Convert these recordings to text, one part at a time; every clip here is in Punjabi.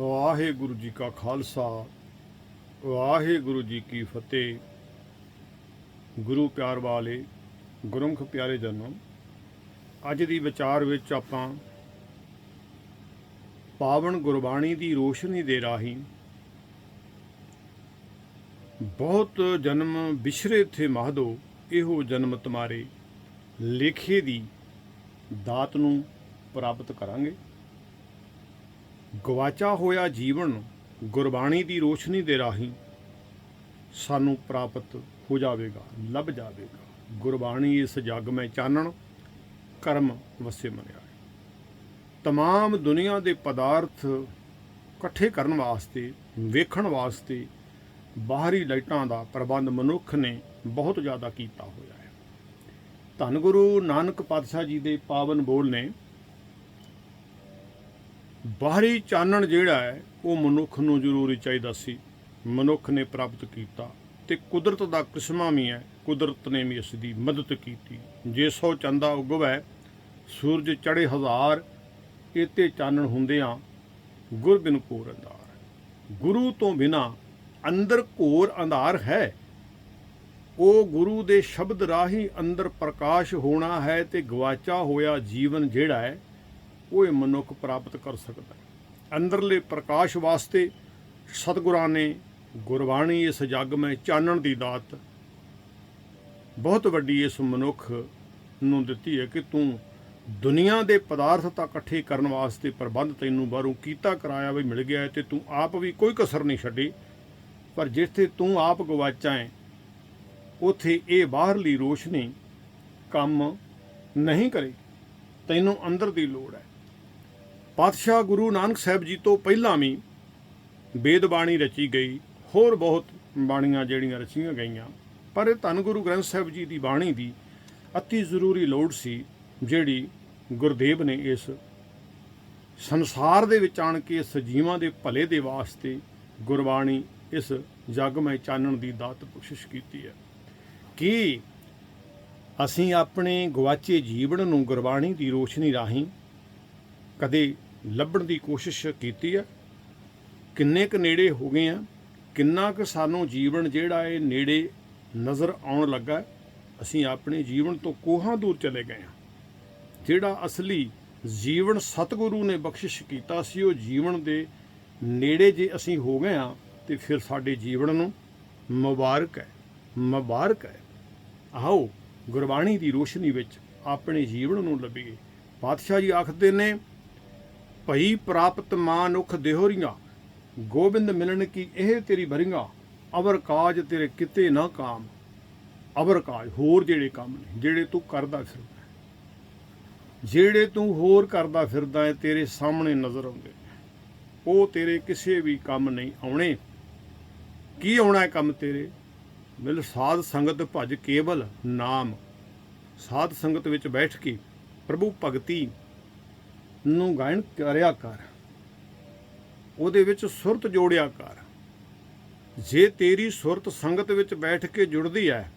ਵਾਹਿਗੁਰੂ ਜੀ ਕਾ ਖਾਲਸਾ, ਵਾਹਿਗੁਰੂ ਜੀ ਕੀ ਫਤਿਹ। ਗੁਰੂ ਪਿਆਰ ਵਾਲੇ, ਗੁਰਮੁਖ ਪਿਆਰੇ ਜਨੋ, ਅੱਜ ਦੀ ਵਿਚਾਰ ਵਿੱਚ ਆਪਾਂ ਪਾਵਨ ਗੁਰਬਾਣੀ ਦੀ ਰੋਸ਼ਨੀ ਦੇ ਰਾਹੀਂ ਬਹੁਤ ਜਨਮ ਵਿਛਰੇ ਥੇ ਮਹਦੋ ਇਹੋ ਜਨਮ ਤੁਮਾਰੇ ਲੇਖੇ ਦੀ ਦਾਤ ਨੂੰ ਪ੍ਰਾਪਤ ਕਰਾਂਗੇ। ਗਵਾਚਾ ਹੋਇਆ ਜੀਵਨ ਗੁਰਬਾਣੀ ਦੀ ਰੋਸ਼ਨੀ ਦੇ ਰਾਹੀਂ ਸਾਨੂੰ ਪ੍ਰਾਪਤ ਹੋ ਜਾਵੇਗਾ, ਲੱਭ ਜਾਵੇਗਾ। ਗੁਰਬਾਣੀ ਇਸ ਜੱਗ ਮੈਂ ਚਾਨਣ, ਕਰਮ ਵਸੇ ਮਰਿਆ ਤਮਾਮ ਦੁਨੀਆ ਦੇ ਪਦਾਰਥ ਇਕੱਠੇ ਕਰਨ ਵਾਸਤੇ, ਵੇਖਣ ਵਾਸਤੇ ਬਾਹਰੀ ਲਾਈਟਾਂ ਦਾ ਪ੍ਰਬੰਧ ਮਨੁੱਖ ਨੇ ਬਹੁਤ ਜ਼ਿਆਦਾ ਕੀਤਾ ਹੋਇਆ ਹੈ। ਧੰਨ ਗੁਰੂ ਨਾਨਕ ਪਾਤਸ਼ਾਹ ਜੀ ਦੇ ਪਾਵਨ ਬੋਲ ਨੇ ਬਾਹਰੀ ਚਾਨਣ ਜਿਹੜਾ ਹੈ, ਉਹ ਮਨੁੱਖ ਨੂੰ ਜ਼ਰੂਰੀ ਚਾਹੀਦਾ ਸੀ। ਮਨੁੱਖ ਨੇ ਪ੍ਰਾਪਤ ਕੀਤਾ ਤੇ ਕੁਦਰਤ ਦਾ ਕਿਸਮਾ ਵੀ ਹੈ, ਕੁਦਰਤ ਨੇ ਵੀ ਇਸ ਦੀ ਮਦਦ ਕੀਤੀ। ਜੇ ਸੋ ਚੰਦਾ ਉਗਵੈ, ਸੂਰਜ ਚੜੇ ਹਜ਼ਾਰ, ਇਤੇ ਚਾਨਣ ਹੁੰਦਿਆਂ ਗੁਰ ਬਿਨ ਕੋਰ ਅੰਧਾਰ। ਗੁਰੂ ਤੋਂ ਬਿਨਾ ਅੰਦਰ ਘੋਰ ਅੰਧਾਰ ਹੈ। ਉਹ ਗੁਰੂ ਦੇ ਸ਼ਬਦ ਰਾਹੀਂ ਅੰਦਰ ਪ੍ਰਕਾਸ਼ ਹੋਣਾ ਹੈ ਤੇ ਗਵਾਚਾ ਹੋਇਆ ਜੀਵਨ ਜਿਹੜਾ ਹੈ ਉਹ ਇਹ ਮਨੁੱਖ ਪ੍ਰਾਪਤ ਕਰ ਸਕਦਾ ਹੈ। ਅੰਦਰਲੇ ਪ੍ਰਕਾਸ਼ ਵਾਸਤੇ ਸਤਿਗੁਰਾਂ ਨੇ ਗੁਰਬਾਣੀ ਇਸ ਜੱਗ ਮੈਂ ਚਾਨਣ ਦੀ ਦਾਤ ਬਹੁਤ ਵੱਡੀ ਇਸ ਮਨੁੱਖ ਨੂੰ ਦਿੱਤੀ ਹੈ ਕਿ ਤੂੰ ਦੁਨੀਆ ਦੇ ਪਦਾਰਥ ਤਾਂ ਇਕੱਠੇ ਕਰਨ ਵਾਸਤੇ ਪ੍ਰਬੰਧ ਤੈਨੂੰ ਬਾਹਰੋਂ ਕੀਤਾ ਕਰਾਇਆ ਵੀ ਮਿਲ ਗਿਆ ਹੈ ਤੇ ਤੂੰ ਆਪ ਵੀ ਕੋਈ ਕਸਰ ਨਹੀਂ ਛੱਡੀ। ਪਰ ਜਿੱਥੇ ਤੂੰ ਆਪ ਗਵਾਚਾ ਹੈ, ਉਥੇ ਇਹ ਬਾਹਰਲੀ ਰੋਸ਼ਨੀ ਕੰਮ ਨਹੀਂ ਕਰੇ ਤੈਨੂੰ ਅੰਦਰ ਦੀ ਲੋੜ ਹੈ। ਪਾਤਸ਼ਾਹ ਗੁਰੂ ਨਾਨਕ ਸਾਹਿਬ ਜੀ ਤੋਂ ਪਹਿਲਾਂ ਵੀ ਵੇਦ ਬਾਣੀ ਰਚੀ ਗਈ, ਹੋਰ ਬਹੁਤ ਬਾਣੀਆਂ ਜਿਹੜੀਆਂ ਰਚੀਆਂ ਗਈਆਂ। ਪਰ ਇਹ ਧੰਨ ਗੁਰੂ ਗ੍ਰੰਥ ਸਾਹਿਬ ਜੀ ਦੀ ਬਾਣੀ ਦੀ ਅਤੀ ਜ਼ਰੂਰੀ ਲੋੜ ਸੀ, ਜਿਹੜੀ ਗੁਰਦੇਵ ਨੇ ਇਸ ਸੰਸਾਰ ਦੇ ਵਿੱਚ ਆਣ ਕੇ ਸਜੀਵਾਂ ਦੇ ਭਲੇ ਦੇ ਵਾਸਤੇ ਗੁਰਬਾਣੀ ਇਸ ਜਗ ਮੈਂ ਚਾਨਣ ਦੀ ਦਾਤ ਕੋਸ਼ਿਸ਼ ਕੀਤੀ ਹੈ। ਕਿ ਅਸੀਂ ਆਪਣੇ ਗਵਾਚੇ ਜੀਵਨ ਨੂੰ ਗੁਰਬਾਣੀ ਦੀ ਰੋਸ਼ਨੀ ਰਾਹੀਂ ਕਦੇ ਲੱਭਣ ਦੀ ਕੋਸ਼ਿਸ਼ ਕੀਤੀ ਹੈ ਕਿੰਨੇ ਕੁ ਨੇੜੇ ਹੋ ਗਏ ਆ, ਕਿੰਨਾ ਕੁ ਸਾਨੂੰ ਜੀਵਨ ਜਿਹੜਾ ਹੈ ਨੇੜੇ ਨਜ਼ਰ ਆਉਣ ਲੱਗਾ, ਅਸੀਂ ਆਪਣੇ ਜੀਵਨ ਤੋਂ ਕੋਹਾਂ ਦੂਰ ਚਲੇ ਗਏ ਹਾਂ ਜਿਹੜਾ ਅਸਲੀ ਜੀਵਨ ਸਤਿਗੁਰੂ ਨੇ ਬਖਸ਼ਿਸ਼ ਕੀਤਾ ਸੀ, ਉਹ ਜੀਵਨ ਦੇ ਨੇੜੇ ਜੇ ਅਸੀਂ ਹੋ ਗਏ ਹਾਂ ਤੇ ਫਿਰ ਸਾਡੇ ਜੀਵਨ ਨੂੰ ਮੁਬਾਰਕ ਹੈ ਮੁਬਾਰਕ ਹੈ। ਆਓ ਗੁਰਬਾਣੀ ਦੀ ਰੋਸ਼ਨੀ ਵਿੱਚ ਆਪਣੇ ਜੀਵਨ ਨੂੰ ਲੱਭੀਏ। ਪਾਤਸ਼ਾਹ ਜੀ ਆਖਦੇ ਨੇ ਭਈ ਪ੍ਰਾਪਤ ਮਾਨੁਖ ਦੇਹੋਰੀਆਂ ਗੋਬਿੰਦ ਮਿਲਣ ਕੀ ਇਹ ਤੇਰੀ ਭਰੀਆਂ ਅਵਰ ਕਾਜ ਤੇਰੇ ਕਿਤੇ ਨਾ ਕਾਮ। ਅਵਰ ਕਾਜ, ਹੋਰ ਜਿਹੜੇ ਕੰਮ ਨੇ, ਜਿਹੜੇ ਤੂੰ ਕਰਦਾ ਫਿਰਦਾ ਜਿਹੜੇ ਤੂੰ ਹੋਰ ਕਰਦਾ ਫਿਰਦਾ ਹੈ, ਤੇਰੇ ਸਾਹਮਣੇ ਨਜ਼ਰ ਆਉਂਦੇ ਉਹ ਤੇਰੇ ਕਿਸੇ ਵੀ ਕੰਮ ਨਹੀਂ ਆਉਣੇ। ਕੀ ਆਉਣਾ ਹੈ ਕੰਮ ਤੇਰੇ? ਮਿਲ ਸਾਧ ਸੰਗਤ ਭਜ ਕੇਵਲ ਨਾਮ। ਸਾਧ ਸੰਗਤ ਵਿੱਚ ਬੈਠ ਕੇ ਪ੍ਰਭੂ ਭਗਤੀ ਨੂੰ ਗਾਇਨ ਕਰਿਆ ਕਰ। ਉਹਦੇ ਵਿੱਚ ਸੁਰਤ ਜੋੜਿਆ ਕਰ। ਜੇ ਤੇਰੀ ਸੁਰਤ ਸੰਗਤ ਵਿੱਚ ਬੈਠ ਕੇ ਜੁੜਦੀ ਹੈ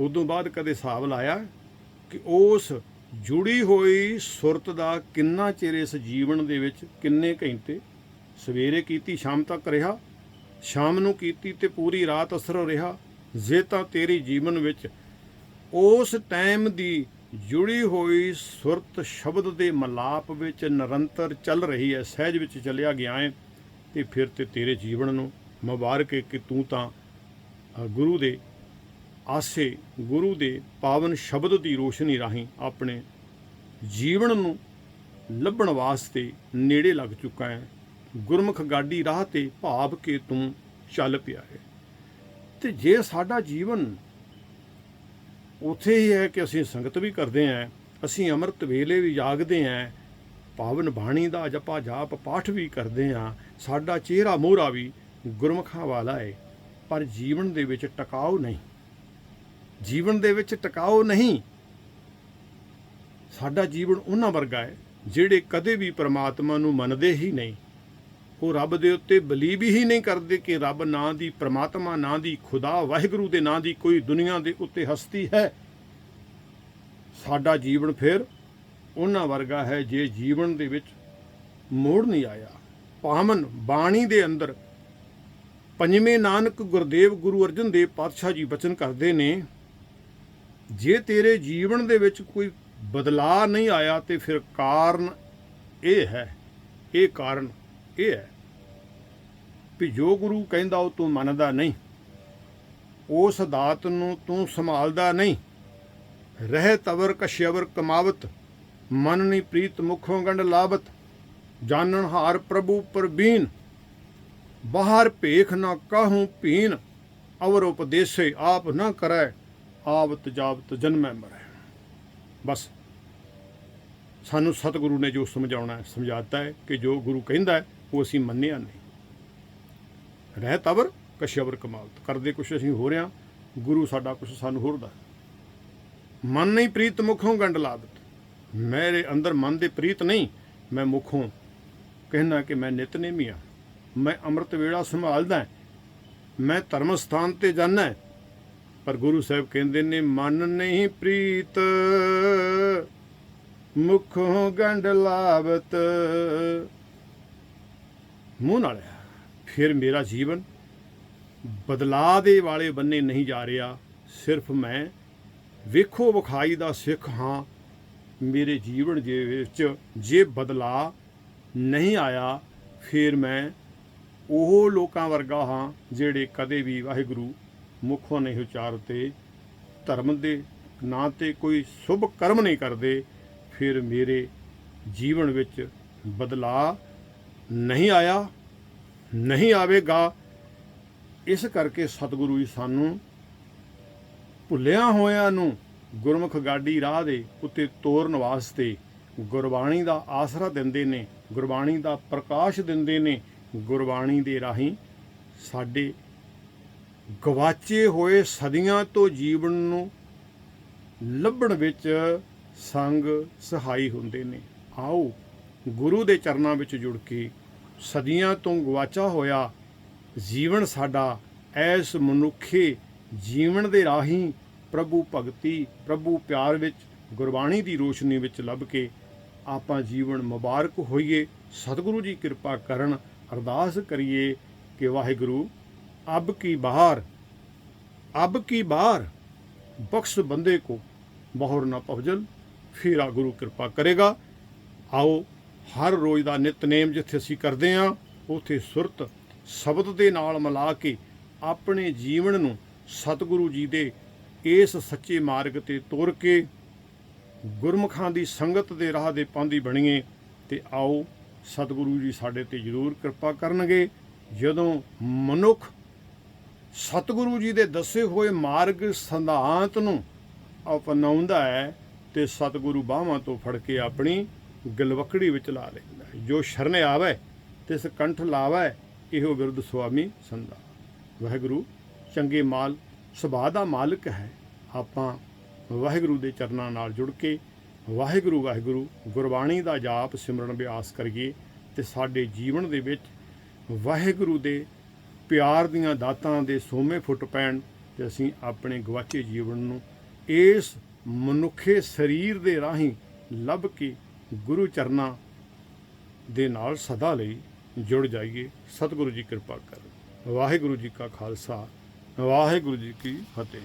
ਉਦੋਂ ਬਾਅਦ ਕਦੇ ਹਿਸਾਬ ਲਾਇਆ ਕਿ ਉਸ ਜੁੜੀ ਹੋਈ ਸੁਰਤ ਦਾ ਕਿੰਨਾ ਚਿਰ ਇਸ ਜੀਵਨ ਦੇ ਵਿੱਚ, ਕਿੰਨੇ ਘੰਟੇ ਸਵੇਰੇ ਕੀਤੀ, ਸ਼ਾਮ ਤੱਕ ਰਿਹਾ, ਸ਼ਾਮ ਨੂੰ ਕੀਤੀ ਤੇ ਪੂਰੀ ਰਾਤ ਅਸਰ ਰਿਹਾ, ਜੇ ਤਾਂ ਤੇਰੀ ਜੀਵਨ ਵਿੱਚ ਉਸ ਟਾਈਮ ਦੀ ਜੁੜੀ ਹੋਈ ਸੁਰਤ ਸ਼ਬਦ ਦੇ ਮਲਾਪ ਵਿੱਚ ਨਿਰੰਤਰ ਚੱਲ ਰਹੀ ਹੈ, ਸਹਿਜ ਵਿੱਚ ਚੱਲਿਆ ਗਿਆ ਹੈ ਤੇ ਫਿਰ ਤੇ ਤੇਰੇ ਜੀਵਨ ਨੂੰ ਮੁਬਾਰਕ ਹੈ ਕਿ ਤੂੰ ਤਾਂ ਗੁਰੂ ਦੇ ਆਸੇ, ਗੁਰੂ ਦੇ ਪਾਵਨ ਸ਼ਬਦ ਦੀ ਰੋਸ਼ਨੀ ਰਾਹੀਂ ਆਪਣੇ ਜੀਵਨ ਨੂੰ ਲੱਭਣ ਵਾਸਤੇ ਨੇੜੇ ਲੱਗ ਚੁੱਕਾ ਹੈ। ਗੁਰਮੁਖ ਗਾਡੀ ਰਾਹ ਤੇ ਭਾਵ ਕੇ ਤੂੰ ਚੱਲ ਪਿਆ ਹੈ। ਤੇ ਜੇ ਸਾਡਾ ਜੀਵਨ ਉਥੇ ਹੀ ਹੈ ਕਿ ਅਸੀਂ ਸੰਗਤ ਵੀ ਕਰਦੇ ਆਂ ਅਸੀਂ ਅੰਮ੍ਰਿਤ ਵੇਲੇ ਵੀ ਜਾਗਦੇ ਆਂ ਪਾਵਨ ਬਾਣੀ ਦਾ ਜਪਾ ਜਾਪ ਪਾਠ ਵੀ ਕਰਦੇ ਆਂ ਸਾਡਾ ਚਿਹਰਾ ਮੋਹਰਾ ਵੀ ਗੁਰਮੁਖਾਂ ਵਾਲਾ ਹੈ ਪਰ ਜੀਵਨ ਦੇ ਵਿੱਚ ਟਿਕਾਓ ਨਹੀਂ। ਜੀਵਨ ਦੇ ਵਿੱਚ ਟਿਕਾਓ ਨਹੀਂ। ਸਾਡਾ ਜੀਵਨ ਉਹਨਾਂ ਵਰਗਾ ਹੈ ਜਿਹੜੇ ਕਦੇ ਵੀ ਪ੍ਰਮਾਤਮਾ ਨੂੰ ਮੰਨਦੇ ਹੀ ਨਹੀਂ। ਉਹ ਰੱਬ ਦੇ ਉੱਤੇ ਬਲੀਵ ਹੀ ਨਹੀਂ ਕਰਦੇ ਕਿ ਰੱਬ ਨਾਂ ਦੀ ਪ੍ਰਮਾਤਮਾ, ਨਾਂ ਦੀ ਖੁਦਾ, ਵਾਹਿਗੁਰੂ ਦੇ ਨਾਂ ਦੀ ਕੋਈ ਦੁਨੀਆ ਦੇ ਉੱਤੇ ਹਸਤੀ ਹੈ। ਸਾਡਾ ਜੀਵਨ ਫਿਰ ਉਹਨਾਂ ਵਰਗਾ ਹੈ ਜੇ ਜੀਵਨ ਦੇ ਵਿੱਚ ਮੋੜ ਨਹੀਂ ਆਇਆ। ਪਾਵਨ ਬਾਣੀ ਦੇ ਅੰਦਰ ਪੰਜਵੇਂ ਨਾਨਕ ਗੁਰਦੇਵ ਗੁਰੂ ਅਰਜਨ ਦੇਵ ਪਾਤਸ਼ਾਹ ਜੀ ਬਚਨ ਕਰਦੇ ਨੇ, ਜੇ ਤੇਰੇ ਜੀਵਨ ਦੇ ਵਿੱਚ ਕੋਈ ਬਦਲਾਅ ਨਹੀਂ ਆਇਆ ਤੇ ਫਿਰ ਕਾਰਨ ਇਹ ਹੈ। ਇਹ ਕਾਰਨ ਇਹ ਹੈ ਵੀ ਜੋ ਗੁਰੂ ਕਹਿੰਦਾ ਉਹ ਤੂੰ ਮੰਨਦਾ ਨਹੀਂ ਉਸ ਦਾਤ ਨੂੰ ਤੂੰ ਸੰਭਾਲਦਾ ਨਹੀਂ। ਰਹਿ ਤਵਰ ਕਸ਼ਯਵਰ ਕਮਾਵਤ, ਮਨ ਨਹੀਂ ਪ੍ਰੀਤ ਮੁਖੋਂ ਗੰਡ ਲਾਵਤ, ਜਾਣਨ ਹਾਰ ਪ੍ਰਭੂ ਪਰਬੀਨ ਬਾਹਰ ਭੇਖ ਨਾ ਕਾਹੂ ਪੀਨ ਅਵਰ ਉਪਦੇਸੇ ਆਪ ਨਾ ਕਰੈ, ਆਵਤ ਜਾਵਤ ਜਨਮੈ ਮਰੈ। ਬਸ, ਸਾਨੂੰ ਸਤਿਗੁਰੂ ਨੇ ਜੋ ਸਮਝਾਉਣਾ, ਸਮਝਾਤਾ ਹੈ ਕਿ ਜੋ ਗੁਰੂ ਕਹਿੰਦਾ ਹੈ ਉਹ ਅਸੀਂ ਮੰਨਿਆ ਨਹੀਂ। ਰਹਿ ਤਵਰ, ਕਸ਼ਵਰ ਕਮਾਲਤ ਕਰਦੇ ਕੁਛ ਅਸੀਂ ਹੋ ਰਿਆਂ ਗੁਰੂ ਸਾਡਾ ਕੁਛ ਸਾਨੂੰ ਹੋਰ ਦਾ ਮਨ ਨਹੀਂ ਪ੍ਰੀਤ ਮੁਖੋਂ ਗੰਡ ਲਾਦਤ ਮੇਰੇ ਅੰਦਰ ਮਨ ਦੇ ਪ੍ਰੀਤ ਨਹੀਂ, ਮੈਂ ਮੁਖੋਂ। ਕਹਿਣਾ ਕਿ ਮੈਂ ਨਿਤਨੇਮੀ ਆ। ਮੈਂ ਅੰਮ੍ਰਿਤ ਵੇਲਾ ਸੰਭਾਲਦਾ ਮੈਂ ਧਰਮ ਸਥਾਨ ਤੇ ਜਾਣਾ ਪਰ ਗੁਰੂ ਸਾਹਿਬ ਕਹਿੰਦੇ ਨੇ, ਮਨ ਨਹੀਂ ਪ੍ਰੀਤ ਮੁਖੋਂ ਗੰਡ ਲਾਵਤ। ਮੂੰਹ ਨਾਲ ਫਿਰ ਮੇਰਾ ਜੀਵਨ ਬਦਲਾਅ ਦੇ ਵਾਲੇ ਬੰਨੇ ਨਹੀਂ ਜਾ ਰਿਹਾ। ਸਿਰਫ ਮੈਂ ਵੇਖੋ ਵਿਖਾਈ ਦਾ ਸਿੱਖ ਹਾਂ। ਮੇਰੇ ਜੀਵਨ ਦੇ ਵਿੱਚ ਜੇ ਬਦਲਾਅ ਨਹੀਂ ਆਇਆ, ਫਿਰ ਮੈਂ ਉਹ ਲੋਕਾਂ ਵਰਗਾ ਹਾਂ ਜਿਹੜੇ ਕਦੇ ਵੀ ਵਾਹਿਗੁਰੂ ਮੁਖੋਂ ਨਹੀਂ ਉਚਾਰਤੇ ਧਰਮ ਦੇ ਨਾਂ ਤੇ ਕੋਈ ਸ਼ੁਭ ਕਰਮ ਨਹੀਂ ਕਰਦੇ। ਫਿਰ ਮੇਰੇ ਜੀਵਨ ਵਿੱਚ ਬਦਲਾਅ ਨਹੀਂ ਆਇਆ, ਨਹੀਂ ਆਵੇਗਾ। ਇਸ ਕਰਕੇ ਸਤਿਗੁਰੂ ਜੀ ਸਾਨੂੰ ਭੁੱਲਿਆਂ ਹੋਇਆਂ ਨੂੰ ਗੁਰਮੁਖ ਗਾਡੀ ਰਾਹ ਦੇ ਉੱਤੇ ਤੋਰਨ ਵਾਸਤੇ ਗੁਰਬਾਣੀ ਦਾ ਆਸਰਾ ਦਿੰਦੇ ਨੇ, ਗੁਰਬਾਣੀ ਦਾ ਪ੍ਰਕਾਸ਼ ਦਿੰਦੇ ਨੇ, ਗੁਰਬਾਣੀ ਦੇ ਰਾਹੀਂ ਸਾਡੇ ਗਵਾਚੇ ਹੋਏ ਸਦੀਆਂ ਤੋਂ ਜੀਵਨ ਨੂੰ ਲੱਭਣ ਵਿੱਚ ਸੰਗ ਸਹਾਈ ਹੁੰਦੇ ਨੇ। ਆਓ ਗੁਰੂ ਦੇ ਚਰਨਾਂ ਵਿੱਚ ਜੁੜ ਕੇ ਸਦੀਆਂ ਤੋਂ ਗਵਾਚਾ ਹੋਇਆ ਜੀਵਨ ਸਾਡਾ, ਐਸ ਮਨੁੱਖੇ ਜੀਵਨ ਦੇ ਰਾਹੀਂ ਪ੍ਰਭੂ ਭਗਤੀ, ਪ੍ਰਭੂ ਪਿਆਰ ਵਿੱਚ, ਗੁਰਬਾਣੀ ਦੀ ਰੋਸ਼ਨੀ ਵਿੱਚ ਲੱਭ ਕੇ ਆਪਾਂ ਜੀਵਨ ਮੁਬਾਰਕ ਹੋਈਏ। ਸਤਿਗੁਰੂ ਜੀ ਕਿਰਪਾ ਕਰਨ, ਅਰਦਾਸ ਕਰੀਏ ਕਿ ਵਾਹਿਗੁਰੂ, ਅਬ ਕੀ ਬਾਹਰ, ਅਬ ਕੀ ਬਾਹਰ, ਬਖਸ਼ ਬੰਦੇ ਕੋ ਬਹੁਰ ਨਾ ਪਵਜਲ ਫਿਰ ਆ ਗੁਰੂ ਕਿਰਪਾ ਕਰੇਗਾ। ਆਓ ਹਰ ਰੋਜ਼ ਦਾ ਨਿਤਨੇਮ ਜਿੱਥੇ ਅਸੀਂ ਕਰਦੇ ਹਾਂ, ਉਥੇ ਸੁਰਤ ਸ਼ਬਦ ਦੇ ਨਾਲ ਮਿਲਾ ਕੇ ਆਪਣੇ ਜੀਵਨ ਨੂੰ ਸਤਿਗੁਰੂ ਜੀ ਦੇ ਇਸ ਸੱਚੇ ਮਾਰਗ ਤੇ ਤੁਰ ਕੇ ਗੁਰਮੁਖਾਂ ਦੀ ਸੰਗਤ ਦੇ ਰਾਹ ਦੇ ਪਾਂਦੀ ਬਣੀਏ ਤੇ ਆਓ ਸਤਿਗੁਰੂ ਜੀ ਸਾਡੇ ਤੇ ਜ਼ਰੂਰ ਕਿਰਪਾ ਕਰਨਗੇ। ਜਦੋਂ ਮਨੁੱਖ ਸਤਿਗੁਰੂ ਜੀ ਦੇ ਦੱਸੇ ਹੋਏ ਮਾਰਗ ਸਿਧਾਂਤ ਨੂੰ ਅਪਣਾਉਂਦਾ ਹੈ ਤੇ ਸਤਿਗੁਰੂ ਬਾਹਾਂ ਤੋਂ ਫੜ ਕੇ ਆਪਣੀ ਗਲਵਕੜੀ ਵਿੱਚ ਲਾ ਲੈਂਦਾ ਜੋ ਸ਼ਰਨ ਆਵੇ ਤਿਸ ਕੰਠ ਲਾਵੇ, ਇਹੋ ਬਿਰਧ ਸੁਆਮੀ ਸੰਦਾ ਵਾਹਿਗੁਰੂ, ਚੰਗੇ ਮਾਲ, ਸੁਭਾਅ ਦਾ ਮਾਲਕ ਹੈ। ਆਪਾਂ ਵਾਹਿਗੁਰੂ ਦੇ ਚਰਨਾਂ ਨਾਲ ਜੁੜ ਕੇ ਵਾਹਿਗੁਰੂ ਵਾਹਿਗੁਰੂ, ਗੁਰਬਾਣੀ ਦਾ ਜਾਪ, ਸਿਮਰਨ, ਅਭਿਆਸ ਕਰੀਏ ਤੇ ਸਾਡੇ ਜੀਵਨ ਦੇ ਵਿੱਚ ਵਾਹਿਗੁਰੂ ਦੇ ਪਿਆਰ ਦੀਆਂ ਦਾਤਾਂ ਦੇ ਸੋਮੇ ਫੁੱਟ ਪੈਣ ਤੇ ਅਸੀਂ ਆਪਣੇ ਗਵਾਚੇ ਜੀਵਨ ਨੂੰ ਇਸ ਮਨੁੱਖੇ ਸਰੀਰ ਦੇ ਰਾਹੀਂ ਲੱਭ ਕੇ ਗੁਰੂ ਚਰਨਾਂ ਦੇ ਨਾਲ ਸਦਾ ਲਈ ਜੁੜ ਜਾਈਏ। ਸਤਿਗੁਰੂ ਜੀ ਕਿਰਪਾ ਕਰਨ ਵਾਹਿਗੁਰੂ ਜੀ ਕਾ ਖਾਲਸਾ। ਵਾਹਿਗੁਰੂ ਜੀ ਕੀ ਫਤਿਹ।